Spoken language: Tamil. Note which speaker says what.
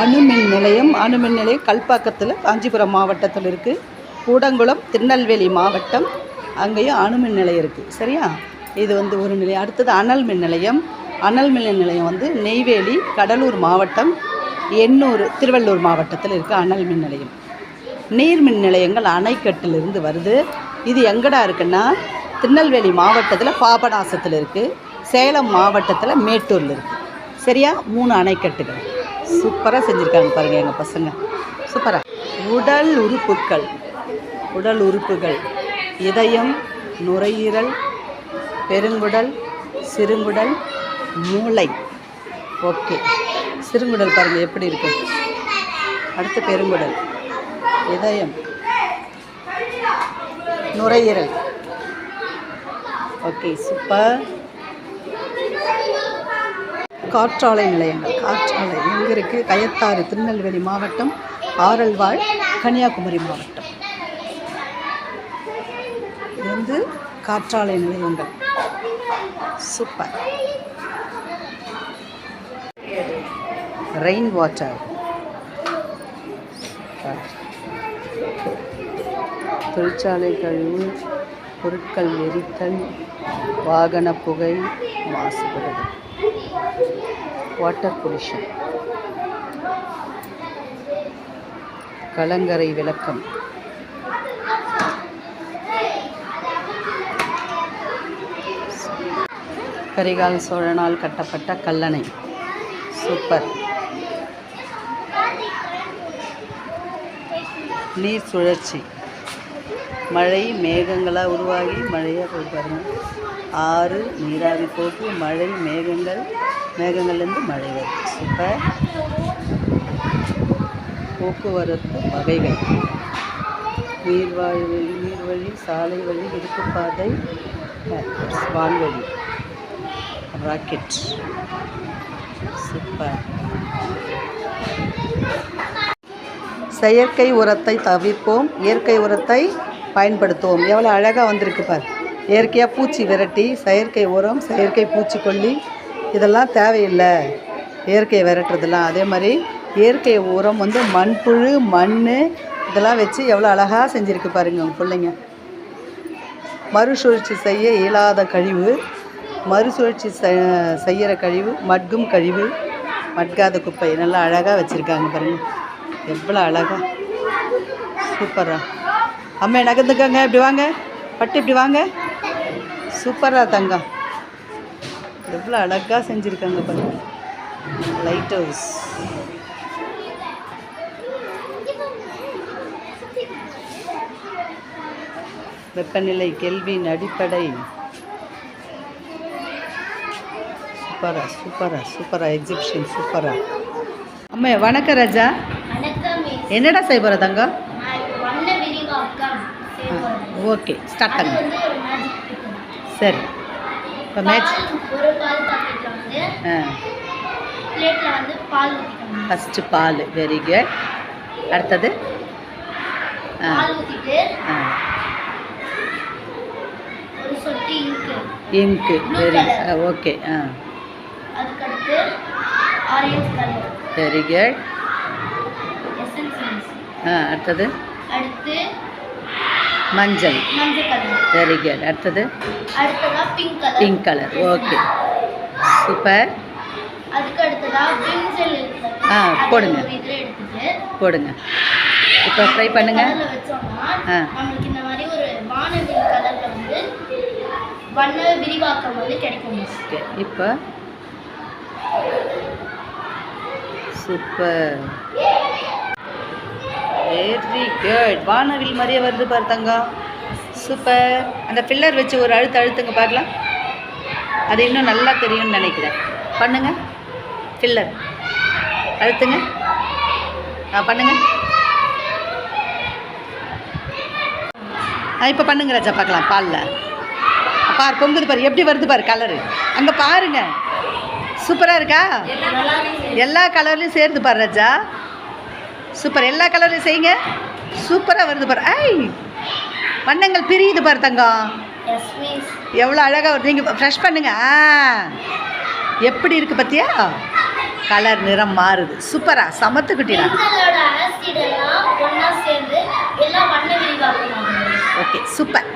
Speaker 1: அணுமின் நிலையம் அணுமின் நிலையம் கல்பாக்கத்தில் காஞ்சிபுரம் மாவட்டத்தில் இருக்குது கூடங்குளம் திருநெல்வேலி மாவட்டம். அங்கேயும் அணுமின் நிலையம் இருக்குது சரியா? இது வந்து ஒரு நிலையம். அடுத்தது அனல் மின் நிலையம். அனல் மின் நிலையம் வந்து நெய்வேலி கடலூர் மாவட்டம் எண்ணூர் திருவள்ளூர் மாவட்டத்தில் இருக்குது அனல் மின் நிலையம். நீர் மின் நிலையங்கள் அணைக்கட்டிலிருந்து வருது. இது எங்கடா இருக்குன்னா திருநெல்வேலி மாவட்டத்தில் பாபநாசத்தில் இருக்குது சேலம் மாவட்டத்தில் மேட்டூரில் இருக்குது சரியா? மூணு அணைக்கட்டுகள் சூப்பராக செஞ்சுருக்காங்க பாருங்கள் எங்கள் பசங்க. சூப்பராக உடல் உறுப்புக்கள் உடல் உறுப்புகள். இதயம் நுரையீரல் பெருங்குடல் சிறுங்குடல் மூளை. ஓகே. சிறுங்குடல் பாருங்கள் எப்படி இருக்கு? அடுத்து பெருங்குடல். இதயம். நுரையீரல். Okay super. காற்றாலை நிலையங்கள். காற்றாலை எங்கே இருக்குது கயத்தாறு திருநெல்வேலி மாவட்டம் ஆரல்வாழ் கன்னியாகுமரி மாவட்டம். இது வந்து காற்றாலை நிலையங்கள். சூப்பர். ரெயின் வாட்டர் தொழிற்சாலை கழிவு பொருட்கள் எரித்தல் வாகன புகை மாசுபடுது வாட்டர் பொல்யூஷன் கலங்கரை விளக்கம். கரிகால் சோழனால் கட்டப்பட்ட கல்லணை. சூப்பர் நீர் சுழற்சி மழை மேகங்களாக உருவாகி மழையாக போய் பாருங்கள் ஆறு நீராவி போக்கு மழை மேகங்கள் மேகங்கள்லேருந்து மழை வருது இப்போ போக்குவரத்து வகைகள். நீர்வாழ் வழி நீர்வழி சாலை வழி இருப்புப்பாதை வான்வழி ராக்கெட். சூப்பர். செயற்கை உரத்தை தவிர்ப்போம். இயற்கை உரத்தை பயன்படுத்துவோம். எவ்வளோ அழகாக வந்திருக்கு பார். இயற்கையாக பூச்சி விரட்டி செயற்கை உரம் செயற்கை பூச்சிக்கொல்லி இதெல்லாம் தேவையில்லை. இயற்கை விரட்டுறதுலாம் அதே மாதிரி இயற்கை உரம் வந்து மண்புழு மண் இதெல்லாம் வச்சு எவ்வளோ அழகாக செஞ்சுருக்கு பாருங்க உங்கள் பிள்ளைங்க. மறுசுழற்சி செய்ய இயலாத கழிவு மறுசுழற்சி செ- செய்கிற கழிவு மட்கும் கழிவு மட்காத குப்பை. நல்லா அழகாக வச்சுருக்காங்க பாருங்கள் எவ்வளோ அழகாக சூப்பராக அம்மா நகர்ந்துக்கங்க இப்படி வாங்க. பட்டு இப்படி வாங்க. சூப்பரா தங்கம். எவ்வளோ அழகாக செஞ்சுருக்காங்க பாருங்க. லைட் ஹவுஸ் வெப்பநிலை கெல்வின் அடிப்படை. சூப்பரா சூப்பரா சூப்பரா. எக்ஸிபிஷன் சூப்பரா. அம்மா வணக்கம் ராஜா. என்னடா செய்ய போகிற தங்கம்? ஓகே ஸ்டார்ட் பண்ணுங்க. சரி. இப்போ மேட்ச்
Speaker 2: ஒரு பால் பாக்கெட்ல வந்து
Speaker 1: ஆ.
Speaker 2: பிளேட்ல வந்து பால் ஊத்திக்கணும்
Speaker 1: ஃபஸ்ட்டு பால் வெரி குட் அடுத்தது?
Speaker 2: பால் ஊத்திட்டு
Speaker 1: ஆ.
Speaker 2: ஒரு சொட்டு இங்கு
Speaker 1: இங்கு வெரி. ஓகே. ஆ.
Speaker 2: அதுக்கடுத்து orange colour
Speaker 1: very good
Speaker 2: essence
Speaker 1: ஆ அடுத்தது?
Speaker 2: அடுத்து
Speaker 1: மஞ்சள். வெரி குட் அடுத்தது?
Speaker 2: பிங்க் கலர்
Speaker 1: ஓகே சூப்பர் ஆ, போடுங்க. போடுங்க. இப்போ ஃப்ரை பண்ணுங்க. ஆ.
Speaker 2: நம்மளுக்கு இந்த மாதிரி ஒரு வானவில் கலர்ல வந்து வண்ண விரிவாக்கம் வந்து கிடைக்கும் மிஸ்
Speaker 1: ஓகே இப்போ சூப்பர் வெரி குட் வானவில் மாதிரியே வருது பாரு தங்கம் சூப்பர் அந்த ஃபில்லர் வச்சு ஒரு அழுத்து அழுத்துங்க பார்க்கலாம். அது இன்னும் நல்லா தெரியும்னு நினைக்கிறேன். பண்ணுங்க. ஃபில்லர் அழுத்துங்க. ஆ பண்ணுங்க. ஆ இப்போ பண்ணுங்க ராஜா பார்க்கலாம். பாலில். பார் பொங்குது பாரு. எப்படி வருது பாரு கலரு அங்கே பாருங்க. சூப்பராக இருக்கா? எல்லா கலர்லையும் சேருது பாரு ராஜா. சூப்பர். எல்லா கலர்லையும் செய்யுங்க. சூப்பராக வருது பாரு. ஐ வண்ணங்கள் பிரியுது பாரு தங்கம் எவ்வளோ அழகாக வருது நீங்கள் ஃப்ரெஷ் பண்ணுங்க. எப்படி இருக்குது பார்த்தியா கலர் நிறம் மாறுது. சூப்பரா.
Speaker 2: ஆகுது
Speaker 1: ஓகே சூப்பர்.